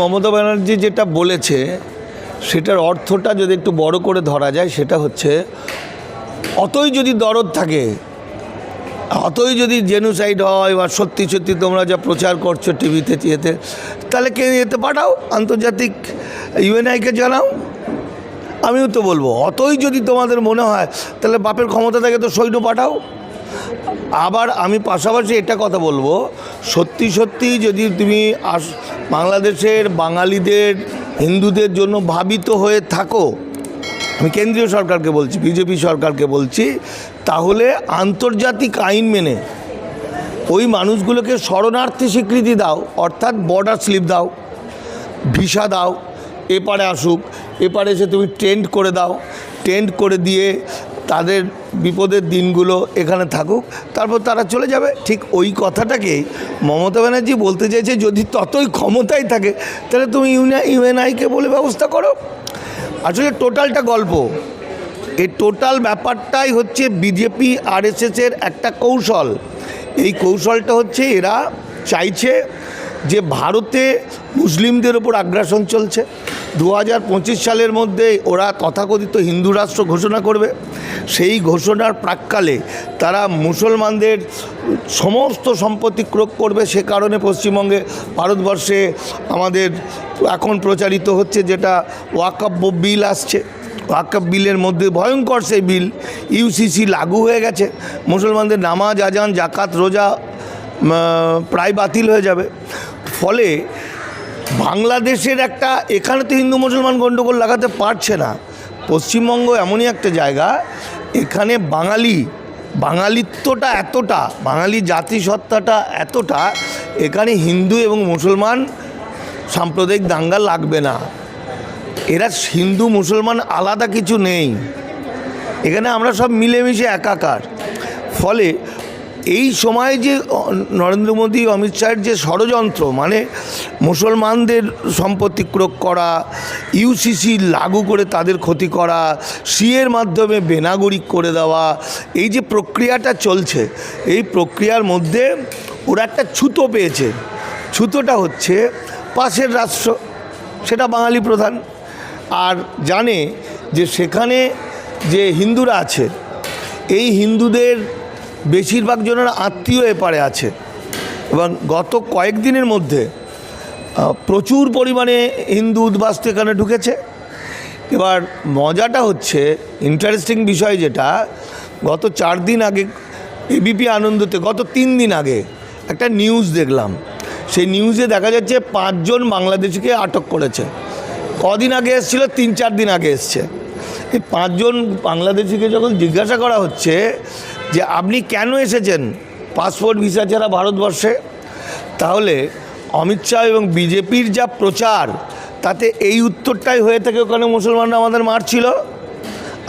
মমতা ব্যানার্জি যেটা বলেছে, সেটার অর্থটা যদি একটু বড় করে ধরা যায়, সেটা হচ্ছে, অতই যদি দরদ থাকে, অতই যদি জেনুসাইড হয় বা সত্যি সত্যি তোমরা যা প্রচার করছ টিভিতে, ইয়েতে, তাহলে কে এতে পাঠাও? আন্তর্জাতিক ইউএনআইকে জানাও? আমিও তো বলব, অতই যদি তোমাদের মনে হয়, তাহলে বাপের ক্ষমতা থাকে তো সৈন্য পাঠাও। আবার আমি পাশাপাশি এটা কথা বলব। সত্যি সত্যি যদি তুমি আস, বাংলাদেশের বাঙালিদের, হিন্দুদের জন্য ভাবিত হয়ে থাকো, আমি কেন্দ্রীয় সরকারকে বলছি, বিজেপি সরকারকে বলছি, তাহলে আন্তর্জাতিক আইন মেনে ওই মানুষগুলোকে শরণার্থী স্বীকৃতি দাও, অর্থাৎ বর্ডার স্লিপ দাও, ভিসা দাও, এপারে আসুক, এপারে এসে তুমি টেন্ট করে দাও টেন্ট করে দিয়ে তাদের বিপদের দিনগুলো এখানে থাকুক, তারপর তারা চলে যাবে। ঠিক ওই কথাটাকেই মমতা ব্যানার্জি বলতে চাইছে, যদি ততই ক্ষমতাই থাকে, তাহলে তুমি ইউনা, ইউএনআইকে বলে ব্যবস্থা করো। আসলে টোটালটা গল্প। এই টোটাল ব্যাপারটাই হচ্ছে বিজেপি, আরএসএসের একটা কৌশল। এই কৌশলটা হচ্ছে এরা চাইছে যে ভারতে মুসলিমদের ওপর আগ্রাসন চলছে। দু হাজার পঁচিশ সালের মধ্যে ওরা তথাকথিত হিন্দু রাষ্ট্র ঘোষণা করবে। সেই ঘোষণার প্রাককালে তারা মুসলমানদের সমস্ত সম্পত্তি ক্রোক করবে। সে কারণে পশ্চিমবঙ্গে ভারতবর্ষে আমাদের এখন প্রচারিত হচ্ছে যেটা ওয়াকাব্য বিল আসছে। ওয়াকাব বিলের মধ্যে ভয়ঙ্কর সেই বিল ইউসিসি লাগু হয়ে গেছে। মুসলমানদের নামাজ, আজান, জাকাত, রোজা প্রায় বাতিল হয়ে যাবে। ফলে বাংলাদেশের একটা, এখানে তো হিন্দু মুসলমান গণ্ডগোল লাগাতে পারছে না। পশ্চিমবঙ্গ এমনই একটা জায়গা, এখানে বাঙালি, বাঙালিত্বটা এতটা, বাঙালি জাতিসত্তাটা এতটা, এখানে হিন্দু এবং মুসলমান সাম্প্রদায়িক দাঙ্গা লাগবে না। এরা হিন্দু, মুসলমান আলাদা কিছু নেই। এখানে আমরা সব মিলেমিশে একাকার। ফলে এই সময় যে নরেন্দ্র মোদী, অমিত শাহের যে ষড়যন্ত্র মানে মুসলমানদের সম্পত্তি ক্রোক করা ইউসিসি লাগু করে তাদের ক্ষতি করা, সিএর মাধ্যমে বেনাগরিক করে দেওয়া, এই যে প্রক্রিয়াটা চলছে, এই প্রক্রিয়ার মধ্যে ওরা একটা ছুতো পেয়েছে। ছুতোটা হচ্ছে পাশের রাষ্ট্র, সেটা বাঙালি প্রধান, আর জানে যে সেখানে যে হিন্দুরা আছে, এই হিন্দুদের বেশিরভাগ জনের আত্মীয় এপারে আছে। এবং গত কয়েকদিনের মধ্যে প্রচুর পরিমাণে হিন্দু উদ্বাস্তু এখানে ঢুকেছে। এবার মজাটা হচ্ছে ইন্টারেস্টিং বিষয় যেটা, গত চার দিন আগে এবিপি আনন্দতে, গত তিন দিন আগে একটা নিউজ দেখলাম। সেই নিউজে দেখা যাচ্ছে পাঁচজন বাংলাদেশিকে আটক করেছে। কদিন আগে এসেছিল, তিন চার দিন আগে এসছে। এই পাঁচজন বাংলাদেশিকে যখন জিজ্ঞাসা করা হচ্ছে যে আপনি কেন এসেছেন? পাসপোর্ট ভিসা ছাড়া ভারতবর্ষে, তাহলে অমিত শাহ এবং বিজেপির যা প্রচার, তাতে এই উত্তরটাই হয়ে থাকে ওখানে মুসলমানরা আমাদের মারছিল।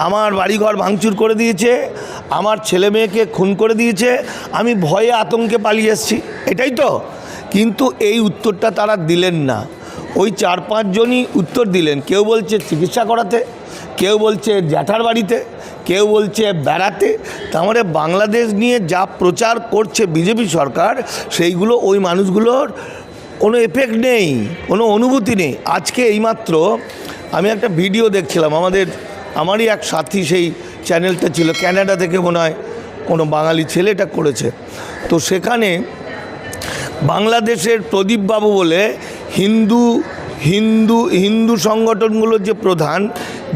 আমার বাড়িঘর ভাঙচুর করে দিয়েছে, আমার ছেলে মেয়েকে খুন করে দিয়েছে, আমি ভয়ে আতঙ্কে পালিয়ে এসেছি, এটাই তো। কিন্তু এই উত্তরটা তারা দিলেন না। ওই চার পাঁচজনই উত্তর দিলেন, কেউ বলছে চিকিৎসা করাতে। কেউ বলছে জ্যাঠার বাড়িতে, কেউ বলছে বেড়াতে, তার মানে বাংলাদেশ নিয়ে যা প্রচার করছে বিজেপি সরকার, সেইগুলো ওই মানুষগুলোর কোনো এফেক্ট নেই, কোনো অনুভূতি নেই। আজকে এইমাত্র আমি একটা ভিডিও দেখছিলাম, আমাদের, আমারই এক সাথী সেই চ্যানেলটা ছিল ক্যানাডা থেকে মনে হয় কোনো বাঙালি ছেলেটা করেছে। তো সেখানে বাংলাদেশের প্রদীপবাবু বলে হিন্দু হিন্দু হিন্দু সংগঠনগুলোর যে প্রধান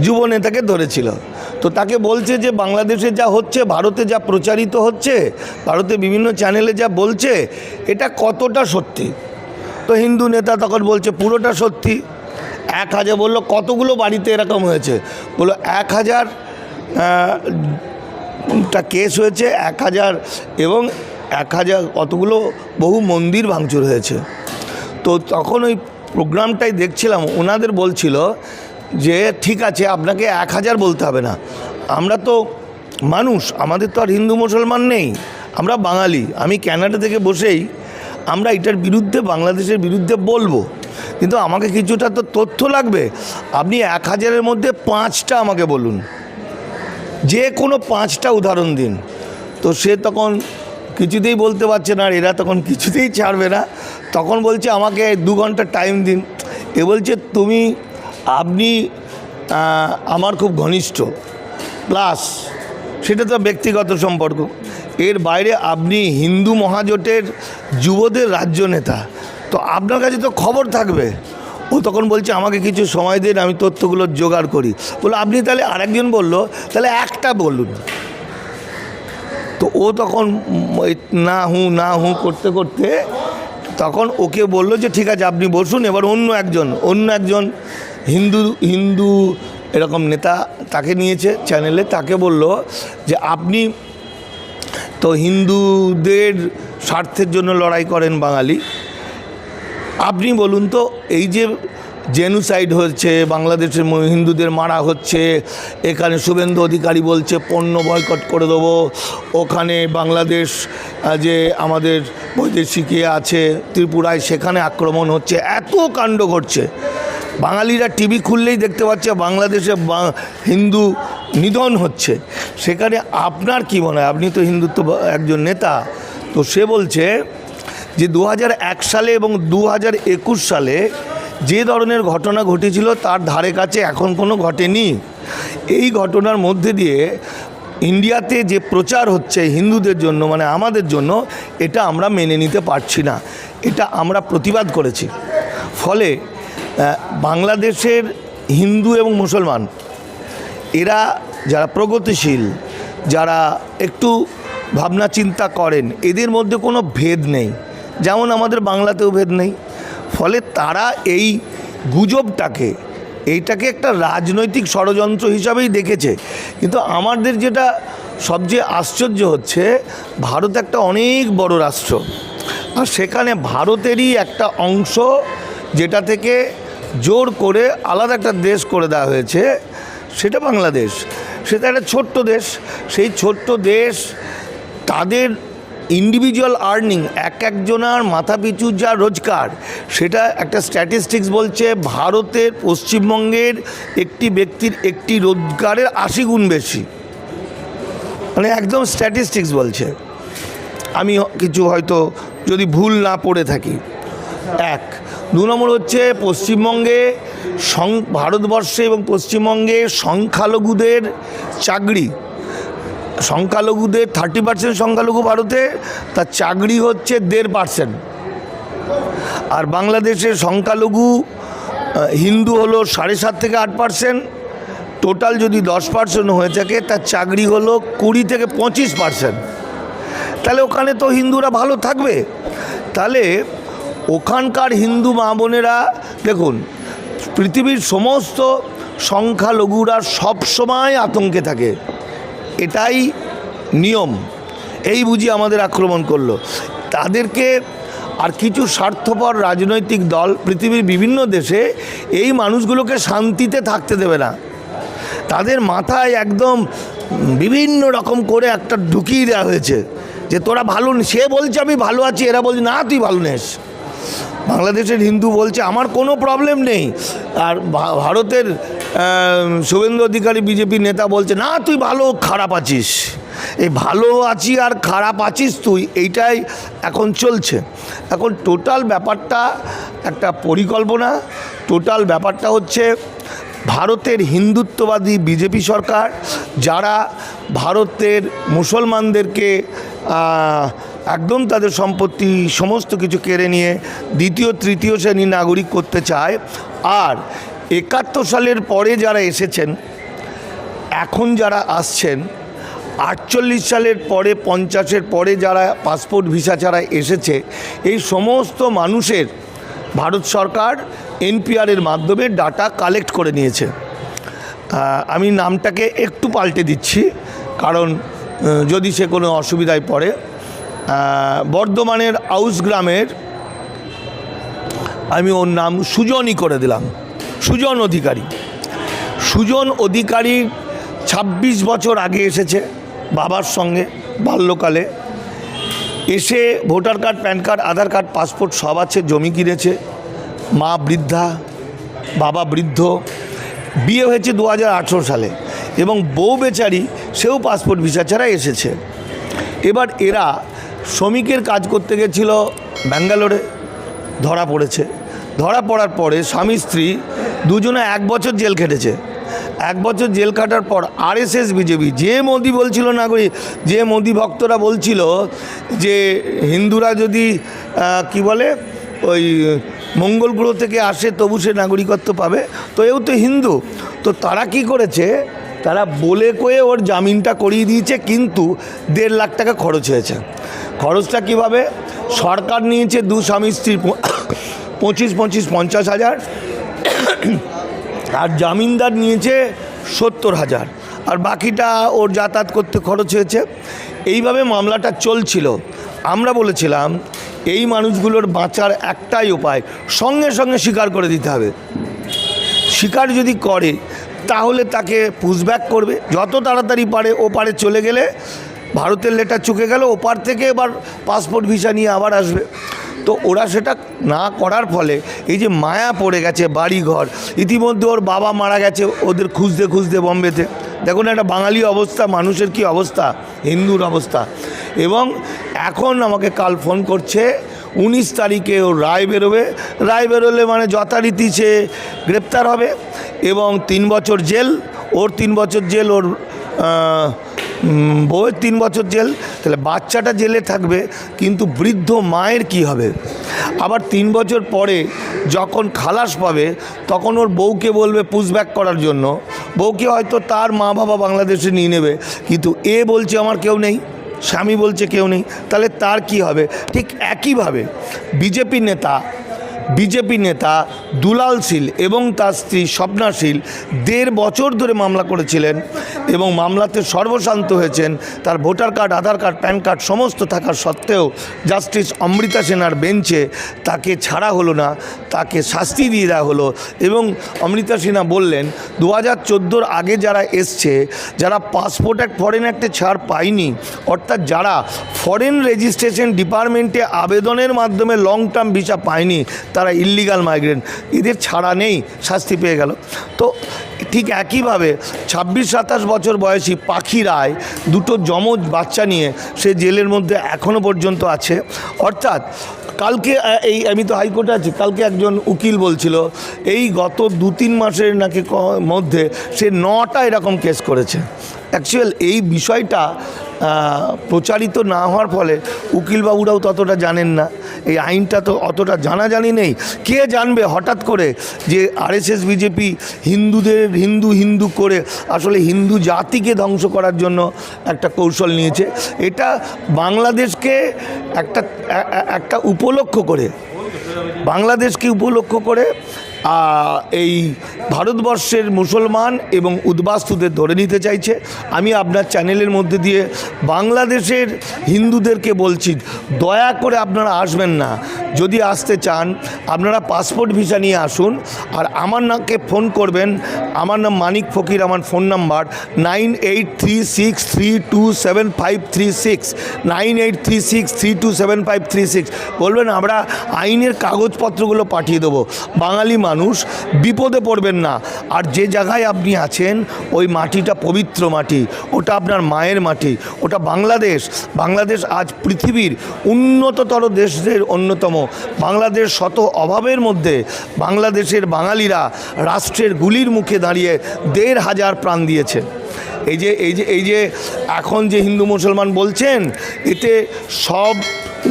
যুব নেতাকে ধরেছিল। তো তাকে বলছে যে, বাংলাদেশে যা হচ্ছে, ভারতে যা প্রচারিত হচ্ছে, ভারতে বিভিন্ন চ্যানেলে যা বলছে, এটা কতটা সত্যি? তো হিন্দু নেতা তখন বলছে, পুরোটা সত্যি। এক হাজার বলল, কতগুলো বাড়িতে এরকম হয়েছে? বলল, এক হাজার টা কেস হয়েছে, এক হাজার এবং এক হাজার কতগুলো বহু মন্দির ভাঙচুর হয়েছে। তো তখন ওই প্রোগ্রামটাই দেখছিলাম, ওনাদের বলছিল যে ঠিক আছে, আপনাকে এক হাজার বলতে হবে না। আমরা তো মানুষ, আমাদের তো আর হিন্দু মুসলমান নেই। আমরা বাঙালি, আমি ক্যানাডা থেকে বসেই আমরা এটার বিরুদ্ধে, বাংলাদেশের বিরুদ্ধে বলব। কিন্তু আমাকে কিছুটা তো তথ্য লাগবে। আপনি এক হাজারের মধ্যে পাঁচটা আমাকে বলুন। যে কোনো পাঁচটা উদাহরণ দিন। তো সে তখন কিছুতেই বলতে পারছে না, আর এরা তখন কিছুতেই ছাড়বে না। তখন বলছে, আমাকে দু ঘণ্টা টাইম দিন। এ বলছে, তুমি আপনি আমার খুব ঘনিষ্ঠ। প্লাস, সেটা তো ব্যক্তিগত সম্পর্ক। এর বাইরে আপনি হিন্দু মহাজোটের যুবদের রাজ্য নেতা। তো আপনার কাছে তো খবর থাকবে। ও তখন বলছে, আমাকে কিছু সময় দিন, আমি তথ্যগুলো জোগাড় করি। বলল, আপনি তাহলে আরেকজন বলল, তাহলে একটা বলুন। তো ও তখন না হুঁ না হুঁ করতে করতে তখন ওকে বলল যে, ঠিক আছে, আপনি বসুন, এবার অন্য একজন অন্য একজন হিন্দু হিন্দু এরকম নেতা তাকে নিয়েছে চ্যানেলে তাকে বলল যে আপনি তো হিন্দুদের স্বার্থের জন্য লড়াই করেন বাঙালি, আপনি বলুন তো এই যে জেনুসাইড হচ্ছে, বাংলাদেশের হিন্দুদের মারা হচ্ছে, এখানে শুভেন্দু অধিকারী বলছে পণ্য বয়কট করে দেবো, ওখানে বাংলাদেশ যে আমাদের বৈদেশিক আছে, ত্রিপুরায় সেখানে আক্রমণ হচ্ছে, এত কাণ্ড ঘটছে। বাঙালিরা টিভি খুললেই দেখতে পাচ্ছে বাংলাদেশে হিন্দু নিধন হচ্ছে। সেখানে আপনার কি মনে হয়? আপনি তো হিন্দুত্ব একজন নেতা, তো সে বলছে যে দু সালে এবং দু সালে যে ধরনের ঘটনা ঘটেছিল তার ধারে কাছে এখন কোনো ঘটেনি। এই ঘটনার মধ্যে দিয়ে ইন্ডিয়াতে যে প্রচার হচ্ছে হিন্দুদের জন্য মানে আমাদের জন্য, এটা আমরা মেনে নিতে পারছি না। এটা আমরা প্রতিবাদ করেছি। ফলে বাংলাদেশের হিন্দু এবং মুসলমান, এরা যারা প্রগতিশীল, যারা একটু ভাবনা চিন্তা করেন, এদের মধ্যে কোনো ভেদ নেই। যেমন আমাদের বাংলাতেও ভেদ নেই। ফলে তারা এই গুজবটাকে, এইটাকে একটা রাজনৈতিক ষড়যন্ত্র হিসাবেই দেখেছে। কিন্তু আমাদের যেটা সবচেয়ে আশ্চর্য হচ্ছে, ভারত একটা অনেক বড় রাষ্ট্র। আর সেখানে ভারতেরই একটা অংশ, যেটা থেকে জোর করে আলাদা একটা দেশ করে দেওয়া হয়েছে, সেটা বাংলাদেশ। সেটা একটা ছোট্ট দেশ। সেই ছোট্ট দেশ, তাদের ইন্ডিভিজুয়াল আর্নিং এক একজনার মাথা পিছু যা রোজগার, সেটা একটা স্ট্যাটিস্টিক্স বলছে ভারতের পশ্চিমবঙ্গের একটি ব্যক্তির একটি রোজগারের আশি গুণ বেশি। মানে একদম স্ট্যাটিস্টিক্স বলছে। আমি কিছু হয়তো যদি ভুল না পড়ে থাকি। এক দু নম্বর হচ্ছে পশ্চিমবঙ্গে সং, ভারতবর্ষে এবং পশ্চিমবঙ্গে সংখ্যালঘুদের চাকরি। সংখ্যালঘুদের থার্টি পার্সেন্ট সংখ্যালঘু ভারতে, তার চাকরি হচ্ছে দেড় পার্সেন্ট আর বাংলাদেশের সংখ্যালঘু হিন্দু হলো সাড়ে সাত থেকে আট পার্সেন্ট টোটাল যদি দশ পার্সেন্ট হয়ে থাকে, তার চাকরি হলো কুড়ি থেকে পঁচিশ পার্সেন্ট তাহলে ওখানে তো হিন্দুরা ভালো থাকবে। তাহলে ওখানকার হিন্দু মা বোনেরা, দেখুন, পৃথিবীর সমস্ত সংখ্যালঘুরা সবসময় আতঙ্কে থাকে। এটাই নিয়ম। এই বুঝি আমাদের আক্রমণ করল। তাদেরকে আর কিছু স্বার্থপর রাজনৈতিক দল পৃথিবীর বিভিন্ন দেশে এই মানুষগুলোকে শান্তিতে থাকতে দেবে না। তাদের মাথায় একদম বিভিন্ন রকম করে একটা ঢুকিয়ে দেওয়া হয়েছে যে, তোরা ভালো সে বলছে আমি ভালো আছি, এরা বলছে, না, তুই ভালো নেস। বাংলাদেশের হিন্দু বলছে, আমার কোনো প্রবলেম নেই। আর ভারতের শুভেন্দু অধিকারী, বিজেপি নেতা বলছে, না, তুই ভালো, খারাপ আছিস। এই ভালো আছি আর খারাপ আছিস তুই, এইটাই এখন চলছে। এখন টোটাল ব্যাপারটা একটা পরিকল্পনা টোটাল ব্যাপারটা হচ্ছে ভারতের হিন্দুত্ববাদী বিজেপি সরকার, যারা ভারতের মুসলমানদেরকে একদম তাদের সম্পত্তি, সমস্ত কিছু কেড়ে নিয়ে দ্বিতীয়, তৃতীয় শ্রেণি নাগরিক করতে চায়। আর একাত্তর সালের পরে যারা এসেছেন, এখন যারা আসছেন, আটচল্লিশ সালের পরে, পঞ্চাশের পরে যারা পাসপোর্ট ভিসা ছাড়া এসেছে, এই সমস্ত মানুষের ভারত সরকার এনপিআরের মাধ্যমে ডাটা কালেক্ট করে নিয়েছে। আমি নামটাকে একটু পাল্টে দিচ্ছি, কারণ যদি সে কোনো অসুবিধায় পড়ে বর্ধমানের আউস গ্রামের আমি ওর নাম সুজনই করে দিলাম। সুজন অধিকারী। সুজন অধিকারী ২৬ বছর আগে এসেছে বাবার সঙ্গে বাল্যকালে। এসে voter card, PAN card, Aadhaar card, passport সব আছে, জমি কিনেছে। মা বৃদ্ধা, বাবা বৃদ্ধ। বিয়ে হয়েছে দু হাজার আঠেরো সালে এবং বউ বেচারি, সেও পাসপোর্ট ভিসা ছাড়া এসেছে। এবার এরা শ্রমিকের কাজ করতে গেছিল ব্যাঙ্গালোরে, ধরা পড়েছে। ধরা পড়ার পরে স্বামী স্ত্রী দুজনে এক বছর জেল খেটেছে। এক বছর জেল কাটার পর আরএসএস, বিজেপি, যে মোদি বলছিল নাগরিক, যে মোদি ভক্তরা বলছিল যে হিন্দুরা যদি কি বলে, ওই মঙ্গল গ্রহ থেকে আসে তবু সে নাগরিকত্ব পাবে। তো এও তো হিন্দু। তো তারা কি করেছে তারা বলে কয়ে ওর জামিনটা করিয়ে দিয়েছে, কিন্তু দেড় লাখ টাকা খরচ হয়েছে। খরচটা কীভাবে? সরকার নিয়েছে দু স্বামী স্ত্রীর পঁচিশ পঁচিশ, পঞ্চাশ হাজার। আর জামিনদার নিয়েছে সত্তর হাজার। আর বাকিটা ওর যাতায়াত করতে খরচ হয়েছে। এইভাবে মামলাটা চলছিল। আমরা বলেছিলাম, এই মানুষগুলোর বাঁচার একটাই উপায়, সঙ্গে সঙ্গে স্বীকার করে দিতে হবে। স্বীকার যদি করে তাহলে তাকে পুশব্যাক করবে। যত তাড়াতাড়ি পারে, ও পারে চলে গেলে, ভারতের লেটার চুকে গেল ওপার থেকে এবার পাসপোর্ট ভিসা নিয়ে আবার আসবে। তো ওরা সেটা না করার ফলে এই যে মায়া পড়ে গেছে বাড়ি ঘর ইতিমধ্যে ওর বাবা মারা গেছে, ওদের খুঁজতে খুঁজতে বম্বেতে। দেখুন একটা বাঙালি অবস্থা, মানুষের কি অবস্থা? হিন্দুর অবস্থা। এবং এখন আমাকে কাল ফোন করছে, উনিশ তারিখে ওর রায় বেরোবে। রায় বেরোলে মানে যথারীতি সে গ্রেপ্তার হবে। এবং তিন বছর জেল, ওর তিন বছর জেল, ওর বউয়ের তিন বছর জেল। তাহলে বাচ্চাটা জেলে থাকবে, কিন্তু বৃদ্ধ মায়ের কি হবে? আবার তিন বছর পরে যখন খালাস পাবে, তখন ওর বউকে বলবে পুশব্যাক করার জন্য। বউকে হয়তো তার মা বাবা বাংলাদেশে নিয়ে নেবে, কিন্তু এ বলছে আমার কেউ নেই, স্বামী বলছে কেউ নেই। তাহলে তার কি হবে? ঠিক একইভাবে বিজেপি নেতা বিজেপি নেতা দুলাল শীল এবং তার স্ত্রী স্বপ্না শীল দেড় বছর ধরে মামলা করেছিলেন এবং মামলাতে সর্বশান্ত হয়েছেন। তার voter card, Aadhaar card, PAN card সমস্ত থাকার সত্ত্বেও জাস্টিস অমৃতা সেনার বেঞ্চে তাকে ছাড়া হলো না, তাকে শাস্তি দিয়ে দেওয়া হলো এবং অমৃতা সিনহা বললেন দু হাজার চোদ্দোর আগে যারা এসছে, যারা পাসপোর্ট অ্যাক্ট ফরেন অ্যাক্টে ছাড় পায়নি, অর্থাৎ যারা ফরেন রেজিস্ট্রেশন ডিপার্টমেন্টে আবেদনের মাধ্যমে লং টার্ম ভিসা পায়নি তারা ইল্লিগাল মাইগ্রেন্ট এদের ছাড়া নেই, শাস্তি পেয়ে গেল। তো ঠিক একইভাবে ছাব্বিশ, সাতাশ বছর বয়সী পাখি রায় দুটো যমজ বাচ্চা নিয়ে সে জেলের মধ্যে এখনও পর্যন্ত আছে। অর্থাৎ কালকে এই, আমি তো হাইকোর্টে আছি, কালকে একজন উকিল বলছিল, এই গত দু তিন মাসের নাকি মধ্যে সে নটা এরকম কেস করেছে। অ্যাকচুয়াল এই বিষয়টা প্রচারিত না হওয়ার ফলে উকিলবাবুরাও ততটা জানেন না। এই আইনটা তো অতটা জানাজানি নেই। কে জানবে হঠাৎ করে যে আরএসএস, বিজেপি হিন্দুদের, হিন্দু হিন্দু করে আসলে হিন্দু জাতিকে ধ্বংস করার জন্য একটা কৌশল নিয়েছে। এটা বাংলাদেশকে একটা একটা উপলক্ষ করে। বাংলাদেশকে উপলক্ষ করে এই ভারতবর্ষের মুসলমান এবং উদ্বাস্তুদের ধরে নিতে চাইছে। আমি আপনার চ্যানেলের মধ্যে দিয়ে বাংলাদেশের হিন্দুদেরকে বলছি, দয়া করে আপনারা আসবেন না। যদি আসতে চান, আপনারা পাসপোর্ট ভিসা নিয়ে আসুন আর আমার নামকে ফোন করবেন। আমার নাম মানিক ফকির, আমার phone number nine eight three six three two seven five three six, nine eight three six three two seven five three six. বলবেন, আমরা আইনের কাগজপত্রগুলো পাঠিয়ে দেবো। বাঙালি মানুষ বিপদে পড়বেন না। আর যে জায়গায় আপনি আছেন, ওই মাটিটা পবিত্র মাটি। ওটা আপনার মায়ের মাটি। ওটা বাংলাদেশ। বাংলাদেশ আজ পৃথিবীর উন্নততর দেশদের অন্যতম। বাংলাদেশ শত অভাবের মধ্যে বাংলাদেশের বাঙালিরা রাষ্ট্রের গুলির মুখে দাঁড়িয়ে দেড় হাজার প্রাণ দিয়েছে। এই যে এই যে এই যে, এখন যে হিন্দু মুসলমান বলছেন, এতে সব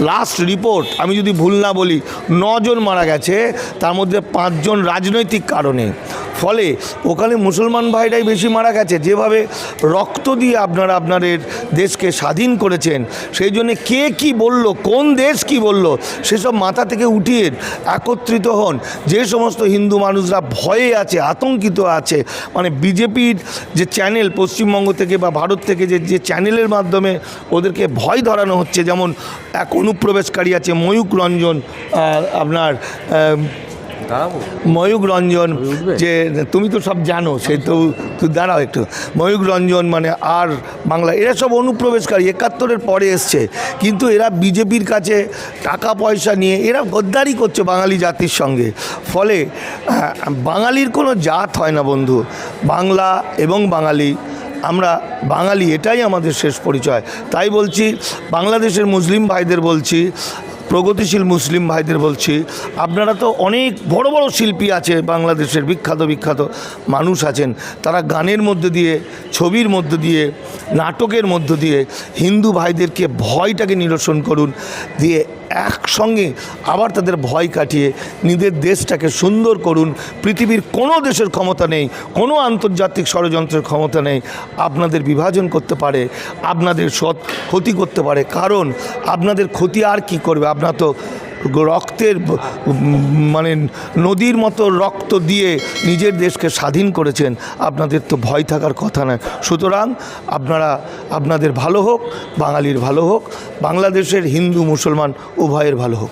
লাস্ট রিপোর্ট আমি যদি ভুল না বলি, নজন মারা গেছে, তার মধ্যে পাঁচজন রাজনৈতিক কারণে। ফলে ওখানে মুসলমান ভাইরাই বেশি মারা গেছে, যেভাবে রক্ত দিয়ে আপনারা আপনাদের দেশকে স্বাধীন করেছেন, সেই জন্যে কে কি বলল, কোন দেশ কি বলল, সেসব মাথা থেকে উঠিয়ে একত্রিত হন। যে সমস্ত হিন্দু মানুষরা ভয়ে আছে, আতঙ্কিত আছে মানে বিজেপির যে চ্যানেল পশ্চিমবঙ্গ থেকে বা ভারত থেকে যে যে চ্যানেলের মাধ্যমে ওদেরকে ভয় ধরানো হচ্ছে, যেমন এক অনুপ্রবেশকারী আছে ময়ূক রঞ্জন আপনার ময়ূক রঞ্জন, যে তুমি তো সব জানো, সে তো তুই দাঁড়াও একটু। ময়ূক রঞ্জন মানে আর বাংলা, এরা সব অনুপ্রবেশকারী, একাত্তরের পরে এসছে। কিন্তু এরা বিজেপির কাছে টাকা পয়সা নিয়ে, এরা গদ্দারি করছে বাঙালি জাতির সঙ্গে। ফলে বাঙালির কোনো জাত হয় না বন্ধু। বাংলা এবং বাঙালি আমরা বাঙালি, এটাই আমাদের শেষ পরিচয়। তাই বলছি, বাংলাদেশের মুসলিম ভাইদের বলছি, প্রগতিশীল মুসলিম ভাইদের বলছি, আপনারা তো অনেক বড় বড় শিল্পী আছে, বাংলাদেশের বিখ্যাত বিখ্যাত মানুষ আছেন। তারা গানের মধ্য দিয়ে, ছবির মধ্য দিয়ে, নাটকের মধ্য দিয়ে, হিন্দু ভাইদেরকে ভয়টাকে নিরসন করুন, দিয়ে একসঙ্গে আবার তাদের ভয় কাটিয়ে নিজের দেশটাকে সুন্দর করুন। পৃথিবীর কোনো দেশের ক্ষমতা নেই, কোনো আন্তর্জাতিক ষড়যন্ত্রের ক্ষমতা নেই। আপনাদের বিভাজন করতে পারে, আপনাদের সৎ ক্ষতি করতে পারে। কারণ আপনাদের ক্ষতি আর কি করবে? আপনার তো রক্তের মানে নদীর মতো রক্ত দিয়ে নিজের দেশকে স্বাধীন করেছেন, আপনাদের তো ভয় থাকার কথা নয়। সুতরাং আপনারা, আপনাদের ভালো হোক, বাঙালির ভালো হোক, বাংলাদেশের হিন্দু মুসলমান উভয়ের ভালো হোক।